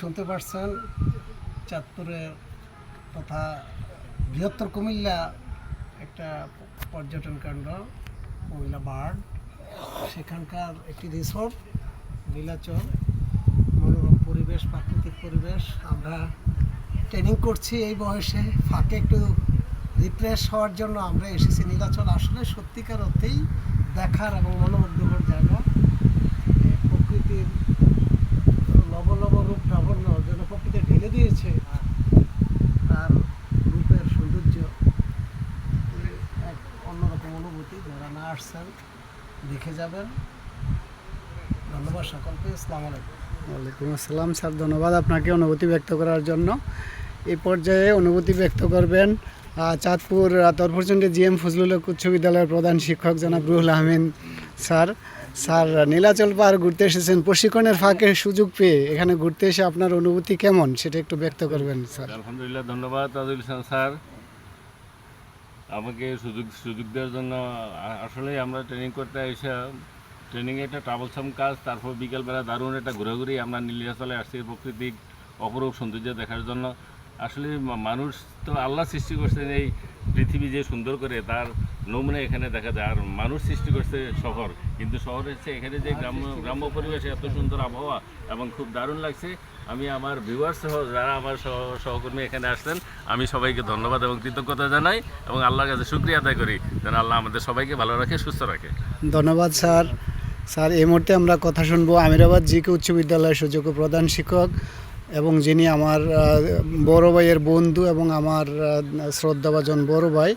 শুনতে পারছেন চাঁদপুরের তথা বৃহত্তর কুমিল্লা একটা পর্যটন কেন্দ্র, কুমিল্লা বার্ড। সেখানকার একটি রিসোর্ট নীলাচল। মনোরম পরিবেশ, প্রাকৃতিক পরিবেশ। আমরা ট্রেনিং করছি এই বয়সে। ফাঁকে একটু রিফ্রেশ হওয়ার জন্য আমরা এসেছি নীলাচল। আসলে সত্যিকার অর্থেই দেখার এবং মনোমুগ্ধকর জায়গা। প্রকৃতির লব রূপ লাবণ্য যেন প্রকৃতি ঢেলে দিয়েছে তার রূপের সৌন্দর্য এক অন্যরকম অনুভূতি যারা না আসছেন দেখে যাবেন ধন্যবাদ সকলকে ইসলাম আলাইকুম ওয়ালাইকুম আসসালাম স্যার ধন্যবাদ আপনাকে অনুভূতি ব্যক্ত করার জন্য এই পর্যায়ে অনুভূতি ব্যক্ত করবেন চাঁদপুর তরফরচন্ডী জি এম ফজলুল উচ্চ বিদ্যালয়ের প্রধান শিক্ষক জনাব রুহুল আহমিন স্যার স্যার, নীলাচল পাহাড় ঘুরতে এসেছেন। প্রশিক্ষণের ফাঁকে সুযোগ পেয়ে এখানে ঘুরতে এসে আপনার অনুভূতি কেমন? সেটা একটু ব্যক্ত করবেন, স্যার। আলহামদুলিল্লাহ, ধন্যবাদ তাজুল ইসলাম স্যার। আমাকে সুযোগ সুযোগ দেওয়ার জন্য আসলে আমরা ট্রেনিং করতে এসে ট্রেনিংয়ে একটা ট্রাভেলসাম কাজ, তারপর বিকেলবেলা দারুণ একটা ঘোরাঘুরি আমরা নীলিয়াচলে আসছি প্রকৃতিক অপরূপ সৌন্দর্য দেখার জন্য। আসলে মানুষ তো আল্লাহ সৃষ্টি করছেন এই পৃথিবী যে সুন্দর করে তার নমুনা এখানে দেখা যায়। আর মানুষ সৃষ্টি করছে শহর কিন্তু শহর হচ্ছে এখানে যে গ্রাম্য গ্রাম্য পরিবেশে এত সুন্দর আবহাওয়া এবং খুব দারুণ লাগছে। আমি আমার ভিউয়ার সহ যারা আমার সহ- সহকর্মী এখানে আসছেন আমি সবাইকে ধন্যবাদ এবং কৃতজ্ঞতা জানাই এবং আল্লাহর কাছে শুক্রিয়া আদায় করি যেন আল্লাহ আমাদের সবাইকে ভালো রাখে সুস্থ রাখে। ধন্যবাদ স্যার। স্যার এই মুহূর্তে আমরা কথা শুনব আমিরাবাদ জিকে উচ্চ বিদ্যালয়ের সুযোগ্য প্রধান শিক্ষক এবং যিনি আমার বড় ভাইয়ের বন্ধু এবং আমার শ্রদ্ধাভাজন বড় ভাই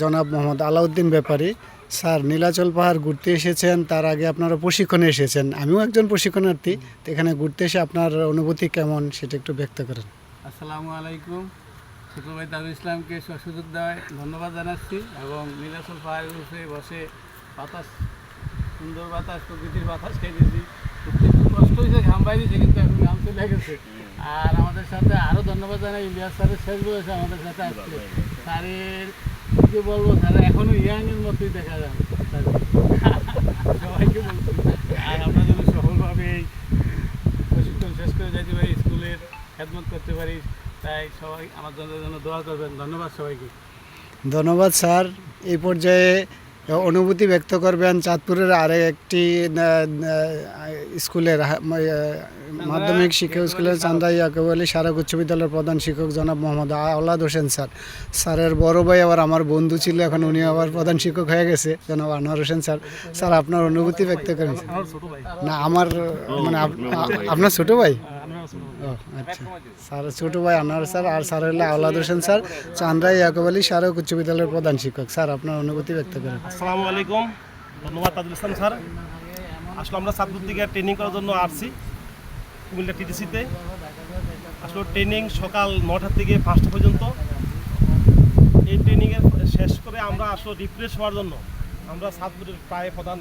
জনাব মোহাম্মদ আলাউদ্দিন ব্যাপারী। স্যার, নীলাচল পাহাড় ঘুরতে এসেছেন, তার আগে আপনারা প্রশিক্ষণে এসেছেন। আমিও একজন প্রশিক্ষণার্থী, তো এখানে ঘুরতে এসে আপনার অনুভূতি কেমন সেটা একটু ব্যক্ত করেন। আসসালামু আলাইকুম। ছোটো ভাই তাজুল ইসলামকে সুযোগ দেওয়ায় ধন্যবাদ জানাচ্ছি এবং নীলাচল পাহাড়ের উপরে বসে বাতাস, সুন্দর বাতাস, প্রকৃতির বাতাস খাইতেছি কষ্ট হয়েছে ঘাম বাইরেছে কিন্তু এখন ঘাম চলে গেছে। আর আমাদের সাথে আরও ধন্যবাদ জানাই ইলিয়াস স্যারের শেষ বয়সে আমাদের সাথে আসছে স্যারের কি বলব স্যার এখনও ইয়াংয়ের মতোই দেখা যায়। সবাইকে বলছি। আর আমরা যেন সফলভাবে এই প্রশিক্ষণ শেষ করে যাইতে পারি স্কুলের খেদমত করতে পারি তাই সবাই আমার জন্য জন্য দোয়া করবেন। ধন্যবাদ সবাইকে। ধন্যবাদ স্যার। এই পর্যায়ে অনুভূতি ব্যক্ত করবেন চাঁদপুরের আরেক একটি স্কুলের মাধ্যমিক শিক্ষা স্কুলের চান্দা ইয়াকুব আলী সারক উচ্চ বিদ্যালয়ের প্রধান শিক্ষক জনাব মোহাম্মদ আওলাদ হোসেন স্যার। স্যারের বড় ভাই আবার আমার বন্ধু ছিল এখন উনি আবার প্রধান শিক্ষক হয়ে গেছে জনাব আনোয়ার হোসেন স্যার। স্যার আপনার অনুভূতি ব্যক্ত করেন? না আমার মানে আপনার ছোট ভাই? ও আচ্ছা। স্যার ছোট ভাই আনোয়ার স্যার আর স্যার হলো আওলাদ হোসেন স্যার। চান্দ্রাই ইয়াকুব আলী সারক উচ্চ বিদ্যালয়ের প্রধান শিক্ষক। স্যার আপনার অনুভূতি ব্যক্ত করেন? আসসালামু আলাইকুম। ধন্যবাদ তাজুল ইসলাম স্যার। আসলে আমরা সাতপুর থেকে ট্রেনিং করার জন্য আসছি কুমিল্লা টিটিসিতে। আসলে ট্রেনিং সকাল নটার থেকে পাঁচটা পর্যন্ত। এই ট্রেনিংয়ের শেষ করে আমরা আসলে রিফ্রেশ হওয়ার জন্য আমরা সাতপুরের প্রায় প্রধান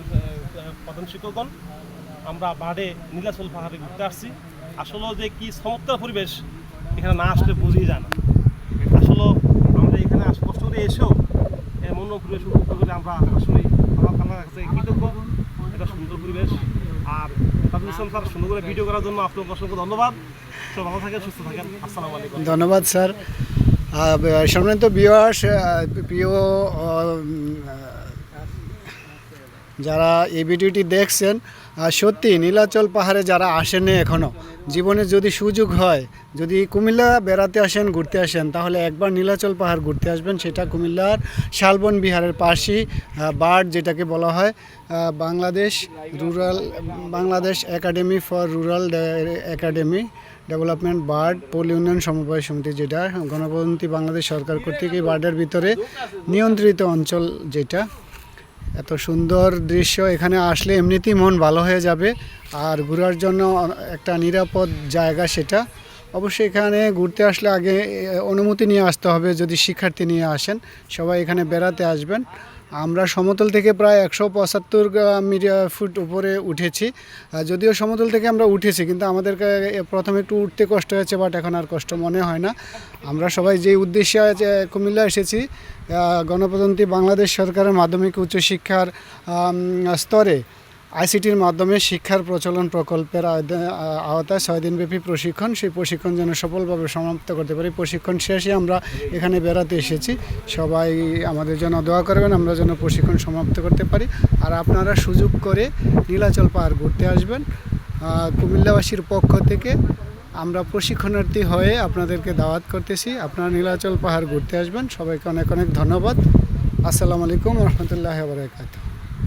প্রধান শিক্ষকগণ, আমরা বাড়ে নীলাচল পাহাড়ে ঘুরতে আসছি। আসলে যে কি চমৎকার পরিবেশ, এখানে না আসলে বুঝিয়ে যায় না। আসলে আমরা এখানে কষ্ট করে এসেও এমন পরিবেশ উপভোগ করে আমরা আসলে আমার তাআলার কাছে কৃতজ্ঞ। এটা সুন্দর পরিবেশ। আর তাদের স্যার, সুন্দর করে ভিডিও করার জন্য আপনাকে অসংখ্য ধন্যবাদ। সব ভালো থাকেন, সুস্থ থাকেন। আসসালামু আলাইকুম। ধন্যবাদ, স্যার। সম্মানিত বিওয়ার্স প্রিয় যারা এই ভিডিওটি দেখছেন সত্যি নীলাচল পাহাড়ে যারা আসেনি এখনও জীবনে যদি সুযোগ হয়, যদি কুমিল্লা বেড়াতে আসেন, ঘুরতে আসেন, তাহলে একবার নীলাচল পাহাড় ঘুরতে আসবেন। সেটা কুমিল্লার শালবন বিহারের পাশেই বার্ড যেটাকে বলা হয় Bangladesh rural, Bangladesh academy for rural academy, development BARD Paul union সমবায় সমিতি, যেটা গণপ্রজাতন্ত্রী বাংলাদেশ সরকার কর্তৃক এই বার্ডের ভিতরে নিয়ন্ত্রিত অঞ্চল যেটা। এত সুন্দর দৃশ্য এখানে আসলে এমনিতেই মন ভালো হয়ে যাবে। আর ঘোরার জন্য একটা নিরাপদ জায়গা সেটা। অবশ্যই এখানে ঘুরতে আসলে আগে অনুমতি নিয়ে আসতে হবে যদি শিক্ষার্থী নিয়ে আসেন। সবাই এখানে বেড়াতে আসবেন। আমরা সমতল থেকে প্রায় একশো পঁচাত্তর মিডিয়া ফুট উপরে উঠেছি। যদিও সমতল থেকে আমরা উঠেছি কিন্তু আমাদেরকে প্রথমে একটু উঠতে কষ্ট হয়েছে বাট এখন আর কষ্ট মনে হয় না। আমরা সবাই যে উদ্দেশ্যে কুমিল্লা এসেছি আহ, গণপ্রজাতন্ত্রী বাংলাদেশ সরকারের মাধ্যমিক উচ্চশিক্ষার স্তরে আইসিটির মাধ্যমে শিক্ষার প্রচলন প্রকল্পের আওতা- আওতায় ছয় দিনব্যাপী প্রশিক্ষণ। সেই প্রশিক্ষণ যেন সফলভাবে সমাপ্ত করতে পারি। প্রশিক্ষণ শেষে আমরা এখানে বেড়াতে এসেছি। সবাই আমাদের জন্য দোয়া করবেন, আমরা যেন প্রশিক্ষণ সমাপ্ত করতে পারি। আর আপনারা সুযোগ করে নীলাচল পাহাড় ঘুরতে আসবেন। কুমিল্লাবাসীর পক্ষ থেকে আমরা প্রশিক্ষণার্থী হয়ে আপনাদেরকে দাওয়াত করতেছি। আপনারা নীলাচল পাহাড় ঘুরতে আসবেন। সবাইকে অনেক অনেক ধন্যবাদ। আসসালামু আলাইকুম রহমতুল্লাহ বারকাত